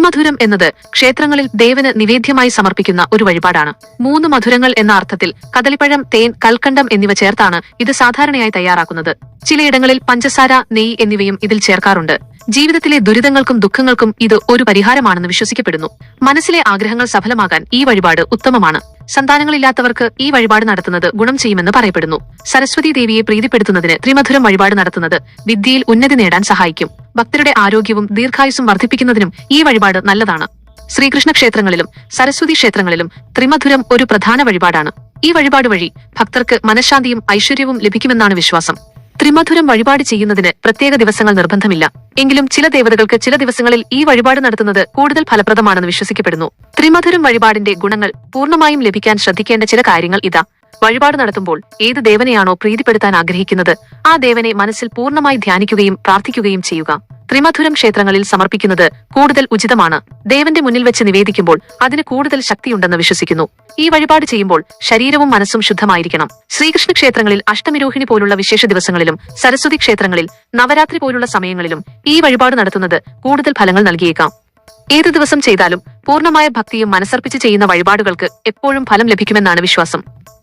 ത്രിമധുരം എന്നത് ക്ഷേത്രങ്ങളിൽ ദേവന് നിവേദ്യമായി സമർപ്പിക്കുന്ന ഒരു വഴിപാടാണ്. മൂന്ന് മധുരങ്ങൾ എന്ന അർത്ഥത്തിൽ കദളിപ്പഴം തേൻ കൽക്കണ്ടം എന്നിവ ചേർത്താണ് ഇത് സാധാരണയായി തയ്യാറാക്കുന്നത്. ചിലയിടങ്ങളിൽ പഞ്ചസാര നെയ്യ് എന്നിവയും ഇതിൽ ചേർക്കാറുണ്ട്. ജീവിതത്തിലെ ദുരിതങ്ങൾക്കും ദുഃഖങ്ങൾക്കും ഇത് ഒരു പരിഹാരമാണെന്ന് വിശ്വസിക്കപ്പെടുന്നു. മനസ്സിലെ ആഗ്രഹങ്ങൾ സഫലമാകാൻ ഈ വഴിപാട് ഉത്തമമാണ്. സന്താനങ്ങളില്ലാത്തവർക്ക് ഈ വഴിപാട് നടത്തുന്നത് ഗുണം ചെയ്യുമെന്ന് പറയപ്പെടുന്നു. സരസ്വതി ദേവിയെ പ്രീതിപ്പെടുത്തുന്നതിന് ത്രിമധുരം വഴിപാട് നടത്തുന്നത് വിദ്യയിൽ ഉന്നതി നേടാൻ സഹായിക്കും. ഭക്തരുടെ ആരോഗ്യവും ദീർഘായുസും വർദ്ധിപ്പിക്കുന്നതിനും ഈ വഴിപാട് നല്ലതാണ്. ശ്രീകൃഷ്ണ ക്ഷേത്രങ്ങളിലും സരസ്വതി ക്ഷേത്രങ്ങളിലും ത്രിമധുരം ഒരു പ്രധാന വഴിപാടാണ്. ഈ വഴിപാട് വഴി ഭക്തർക്ക് മനഃശാന്തിയും ഐശ്വര്യവും ലഭിക്കുമെന്നാണ് വിശ്വാസം. ത്രിമധുരം വഴിപാട് ചെയ്യുന്നതിന് പ്രത്യേക ദിവസങ്ങൾ നിർബന്ധമില്ല. എങ്കിലും ചില ദേവതകൾക്ക് ചില ദിവസങ്ങളിൽ ഈ വഴിപാട് നടത്തുന്നത് കൂടുതൽ ഫലപ്രദമാണെന്ന് വിശ്വസിക്കപ്പെടുന്നു. ത്രിമധുരം വഴിപാടിന്റെ ഗുണങ്ങൾ പൂർണമായും ലഭിക്കാൻ ശ്രദ്ധിക്കേണ്ട ചില കാര്യങ്ങൾ ഇതാ. വഴിപാട് നടത്തുമ്പോൾ ഏത് ദേവനെയാണോ പ്രീതിപ്പെടുത്താൻ ആഗ്രഹിക്കുന്നത് ആ ദേവനെ മനസ്സിൽ പൂർണമായി ധ്യാനിക്കുകയും പ്രാർത്ഥിക്കുകയും ചെയ്യുക. ത്രിമധുരം ക്ഷേത്രങ്ങളിൽ സമർപ്പിക്കുന്നത് കൂടുതൽ ഉചിതമാണ്. ദേവന്റെ മുന്നിൽ വെച്ച് നിവേദിക്കുമ്പോൾ അതിന് കൂടുതൽ ശക്തിയുണ്ടെന്ന് വിശ്വസിക്കുന്നു. ഈ വഴിപാട് ചെയ്യുമ്പോൾ ശരീരവും മനസ്സും ശുദ്ധമായിരിക്കണം. ശ്രീകൃഷ്ണ ക്ഷേത്രങ്ങളിൽ അഷ്ടമിരോഹിണി പോലുള്ള വിശേഷ ദിവസങ്ങളിലും സരസ്വതി ക്ഷേത്രങ്ങളിൽ നവരാത്രി പോലുള്ള സമയങ്ങളിലും ഈ വഴിപാട് നടത്തുന്നത് കൂടുതൽ ഫലങ്ങൾ നൽകിയേക്കാം. ഏത് ദിവസം ചെയ്താലും പൂർണമായ ഭക്തിയും മനസ്സർപ്പിച്ച് ചെയ്യുന്ന വഴിപാടുകൾക്ക് എപ്പോഴും ഫലം ലഭിക്കുമെന്നാണ് വിശ്വാസം.